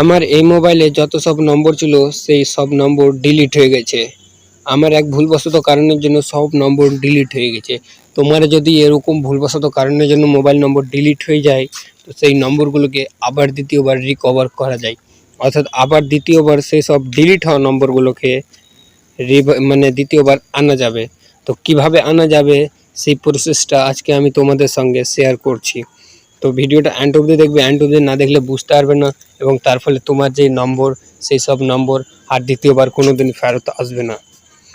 আমার এই মোবাইলে যত সব নম্বর ছিল, সেই সব নম্বর ডিলিট হয়ে গেছে। আমার এক ভুলবশত কারণের জন্য সব নম্বর ডিলিট হয়ে গেছে। তোমার যদি এরকম ভুলবশত কারণের জন্য মোবাইল নম্বর ডিলিট হয়ে যায়, তো সেই নম্বরগুলোকে আবার দ্বিতীয়বার রিকভার করা যায়। অর্থাৎ আবার দ্বিতীয়বার সেই সব ডিলিট হওয়া নম্বরগুলোকে মানে দ্বিতীয়বার আনা যাবে। তো কীভাবে আনা যাবে, সেই প্রসেসটা আজকে আমি তোমাদের সঙ্গে শেয়ার করছি। তো ভিডিওটা অ্যান্ড অব্দি দেখবে অ্যান্ড অব্দি না দেখলে বুঝতে পারবে না এবং তার ফলে তোমার যে নম্বর, সেই সব নম্বর আর দ্বিতীয়বার কোনো দিন ফেরত আসবে না।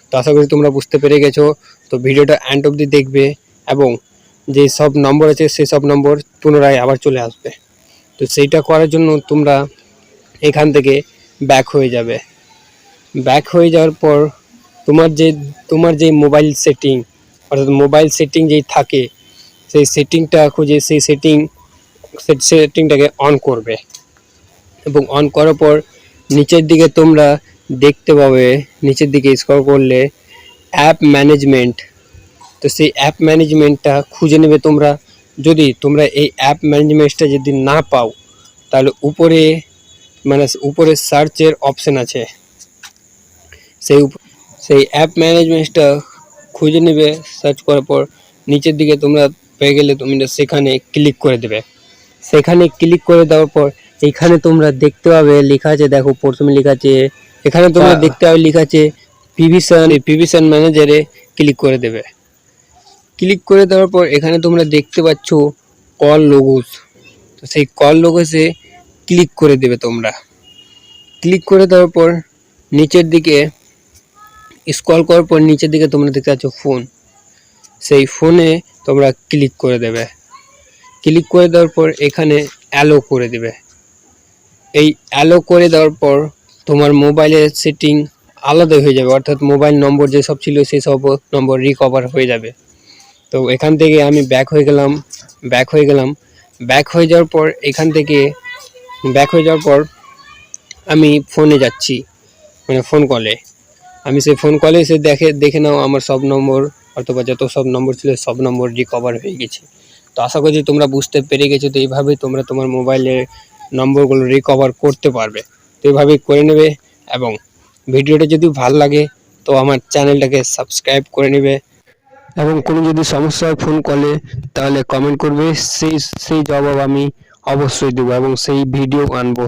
তো আশা করি তোমরা বুঝতে পেরে গেছো। তো ভিডিওটা অ্যান্ড অব্দি দেখবে এবং যে সব নম্বর আছে, সেই সব নম্বর পুনরায় আবার চলে আসবে। তো সেইটা করার জন্য তোমরা এখান থেকে ব্যাক হয়ে যাবে। ব্যাক হয়ে যাওয়ার পর তোমার যে তোমার যে মোবাইল সেটিং অর্থাৎ মোবাইল সেটিং যেই থাকে, সেই সেটিংটা খুঁজে, সেই সেটিং সেটিংটাকে অন করবে। এবং অন করার পর নিচের দিকে তোমরা দেখতে পাবে, নিচের দিকে স্ক্রল করলে অ্যাপ ম্যানেজমেন্ট তো সেই অ্যাপ ম্যানেজমেন্টটা খুঁজে নেবে তোমরা। যদি তোমরা এই অ্যাপ ম্যানেজমেন্টটা যদি না পাও, তাহলে উপরে মানে উপরে সার্চের অপশান আছে। সেই সেই অ্যাপ ম্যানেজমেন্টটা খুঁজে নেবে সার্চ করার পর নিচের দিকে তোমরা পেয়ে গেলে তোমরা সেখানে ক্লিক করে দেবে। সেখানে ক্লিক করে দেওয়ার পর এখানে তোমরা দেখতে পাবে লেখা আছে দেখো প্রথমে লেখা আছে এখানে তোমরা দেখতে পাবে লেখা আছে পিভিশন পিভিশন ম্যানেজারে ক্লিক করে দেবে। ক্লিক করে দেওয়ার পর এখানে তোমরা দেখতে পাচ্ছ কল লোগোস তো সেই কল লোগোসে ক্লিক করে দেবে তোমরা। ক্লিক করে দেওয়ার পর নিচের দিকে স্ক্রল করার পর নিচের দিকে তোমরা দেখতে পাচ্ছ ফোন সেই ফোনে তোমরা ক্লিক করে দেবে। ক্লিক করে দেওয়ার পর এখানে অ্যালো করে দেবে। এই অ্যালো করে দেওয়ার পর তোমার মোবাইলের সেটিং আলাদা হয়ে যাবে, অর্থাৎ মোবাইল নম্বর যেসব ছিল সেই সব নম্বর রিকভার হয়ে যাবে। তো এখান থেকে আমি ব্যাক হয়ে গেলাম ব্যাক হয়ে গেলাম। ব্যাক হয়ে যাওয়ার পর এখান থেকে ব্যাক হয়ে যাওয়ার পর আমি ফোনে যাচ্ছি মানে ফোন কলে আমি সেই ফোন কলে এসে দেখে দেখে নাও আমার সব নম্বর অথবা যত সব নম্বর ছিল সব নম্বর রিকভার হয়ে গেছে। তো আশা করছি তোমরা বুঝতে পেরে গেছো তো এইভাবেই তোমরা তোমার মোবাইলের নম্বরগুলো রিকভার করতে পারবে। তো এইভাবেই করে নেবে এবং ভিডিওটা যদি ভালো লাগে তো আমার চ্যানেলটাকে সাবস্ক্রাইব করে নেবে। এবং কোনো যদি সমস্যা হয় ফোন কলে তাহলে কমেন্ট করবে। সেই সেই জবাব আমি অবশ্যই দেবো এবং সেই ভিডিও আনব।